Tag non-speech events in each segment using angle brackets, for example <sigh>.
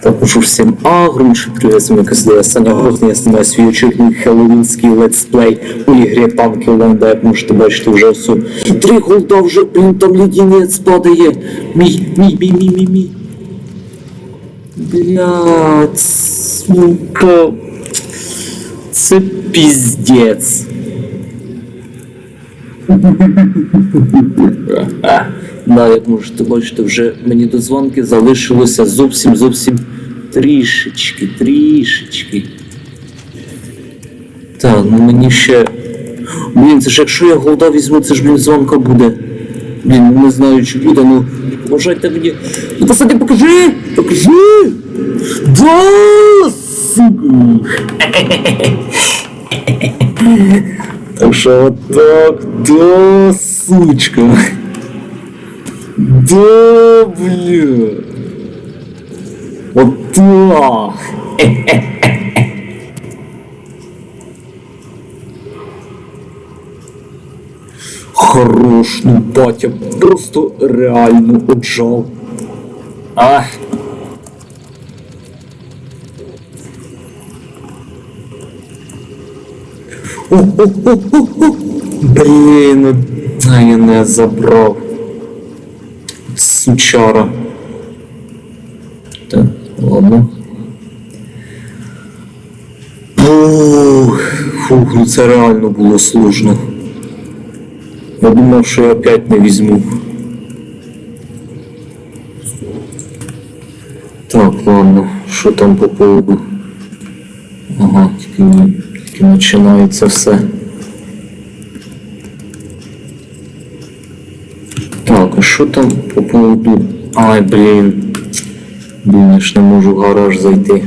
Також всім вами Костя Саня Грозний, я знімаю свій очередний хеллоуінський летсплей у ігрі Танки Ленда, як можете бачити вже все. Три голда вже, блін, там леденець падає. Мій, мій, мій, мій, мій, мій. Блядь, сука. Це піздець. Да, як можете бачити, вже мені до дзвонки залишилося зовсім зовсім трішечки, трішечки. Так, ну мені ще. Блін, це ж якщо я голда візьму, це ж блін дзвонка буде. Блін, не знаю, чи буде, ну. Вважайте мені. Ну пацани, покажи! Покажи! Да, сука! <laughs> Так що отак, да, сучка. Да, бля. Вот так. Хорош, ну батя, просто реально отжал. А. Блін, ну, я не забрав. Сучара. Так, ладно. Ух, фух, ну це реально було сложно. Я думав, що я опять не візьму. Так, ладно, що там по поводу? Ага, тільки, тільки починається все. Так, а що там по поводу... Ай, блін. Блін, я ж не можу в гараж зайти.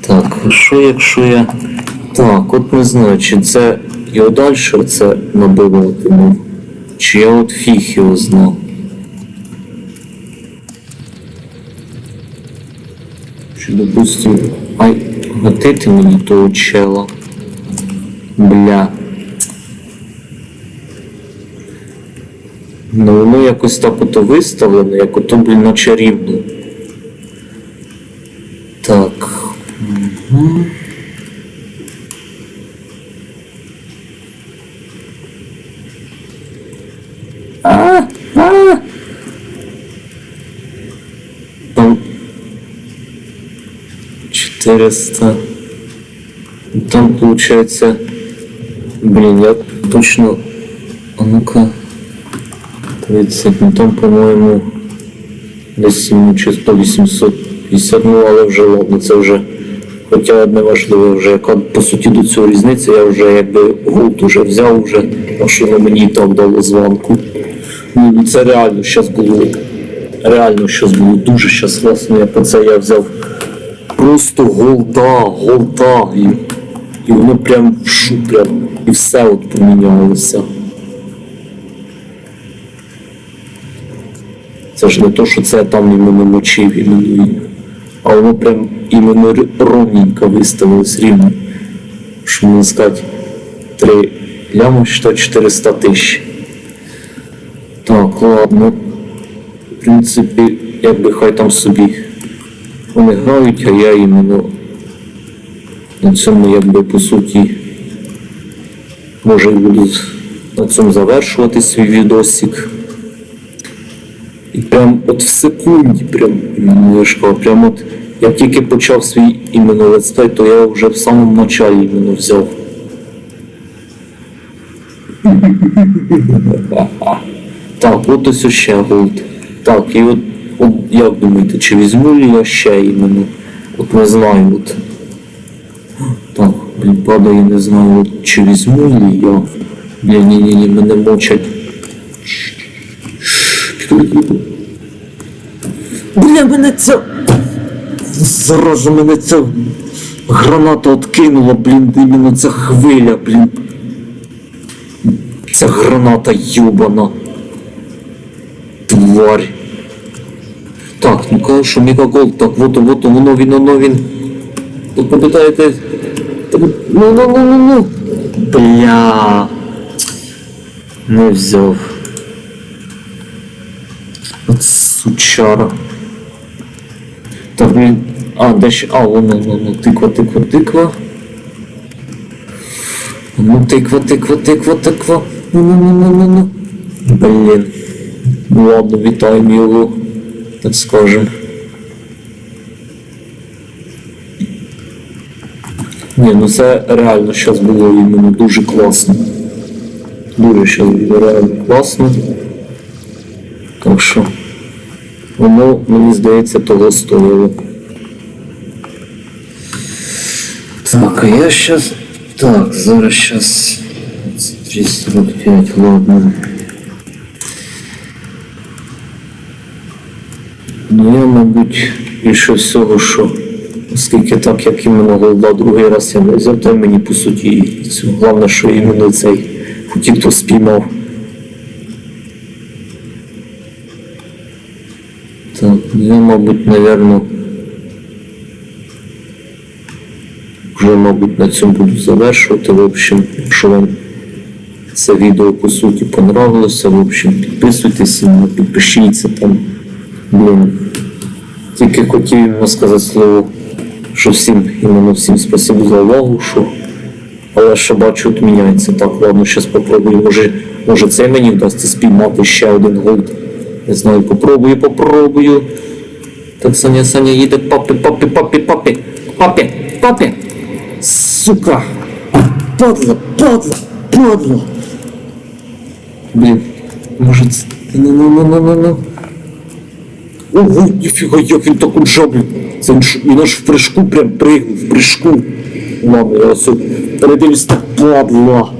Так, а що якщо я... Так, от не знаю, чи це його далі це набиватиму, чи я от фіг його знав. Чи, допустим, ай, гатити мені того чела. Бля. Ну воно якось так ото виставлено, як ото, блін, наче рівно. Так. Угу. А, а. Там 400. Там получается... Блин, я точно... А ну-ка... 30, ну там, по-моєму, десь йому чи 850, ну але вже ладно, це вже. Хоча не важливо вже, яка по суті до цього різниця, я вже якби гулт уже взяв, вже машина мені і так дала звонку. Ну це реально щас було. Реально щас було дуже щас власне, як оце я взяв. Просто голда, голда. І, і воно прям шу, прям, і все от помінялося. Це ж не то, що це там іменно мочив, іменно, а воно прям іменно ровненько виставилось рівно. Що можна сказати, 3 ляма, що 400 тисяч. Так, ладно. В принципі, якби хай там собі вони грають, а я іменно на цьому якби по суті може і буду на цьому завершувати свій відосик. І прям от в секунді, прям я ж прям от як тільки почав свій іменно летсплей, то я вже в самому началі іменно взяв. <laughs> Так, от ось ще голд. Так, і от, от як думаєте, чи візьму ли я ще іменно? От не знаю, от. Так, блін, падає, не знаю, от, чи візьму ли я. Ні-ні-ні, мене мочать. Бля, мене ця... Зараза, мене ця граната откинула, блін, іменно ця хвиля, блін. Ця граната юбана. Тварь. Так, ну що мегагол, так, вот, вот, воно він, воно він. Тут пам'ятаєте? Ну, ну, ну, ну, ну. Бля. Не взяв. От сучара. Так, блін. А, де ще. А, воно, воно, тиква, тиква, тиква. Ну, тиква, тиква, тиква, тиква. Ну, ну, ну, ну, ну, ну. Блін. Ну ладно, вітаємо його. Так скажем. Ні, ну це реально зараз було іменно дуже класно. Дуже зараз було реально класно. Так що воно, мені здається, того стоїло. Так, а я сейчас... Так, зараз сейчас... 345, ладно. Ну я, мабуть, більше всього, що оскільки так, як іменно голда другий раз я не взяв, то мені по суті і цю. Головне, що іменно цей хотів хто спіймав. Так, ну, я, мабуть, наверно, вже, мабуть, на цьому буду завершувати. В общем, якщо вам це відео по суті понравилося, в общем, підписуйтесь, підпишіться там. Блін. Тільки хотів йому сказати слово, що всім, іменно всім спасибо за увагу, що. Але ще бачу, от міняється. Так, ладно, зараз попробую. Може, може це мені вдасться спіймати ще один голд. Не знаю, попробую, попробую. Так, Саня, Саня їде, папі, папі, папі, папі, папі, папі. Сука. Падла, падла, падла. Блін, може це. Ну, ну, ну, ну, ну, ну. Ого, ніфіга, як він так джаблю. Це він, аж в прыжку прям пригнув, в прыжку. Ладно, я ось передивлюсь так падла.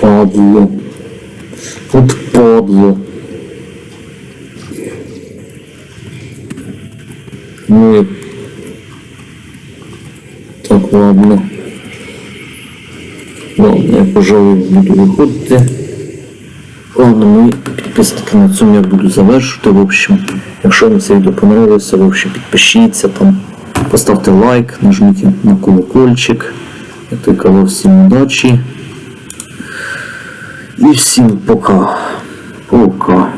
Падло. От падло. Ну. Так, ладно. Ладно, я, пожалуй, буду виходити. Ладно, ми підписники на цьому я буду завершувати. В общем, якщо вам це відео понравилося, в общем, підпишіться там, поставте лайк, нажміть на колокольчик. Я той всім удачі. І всім пока. Пока.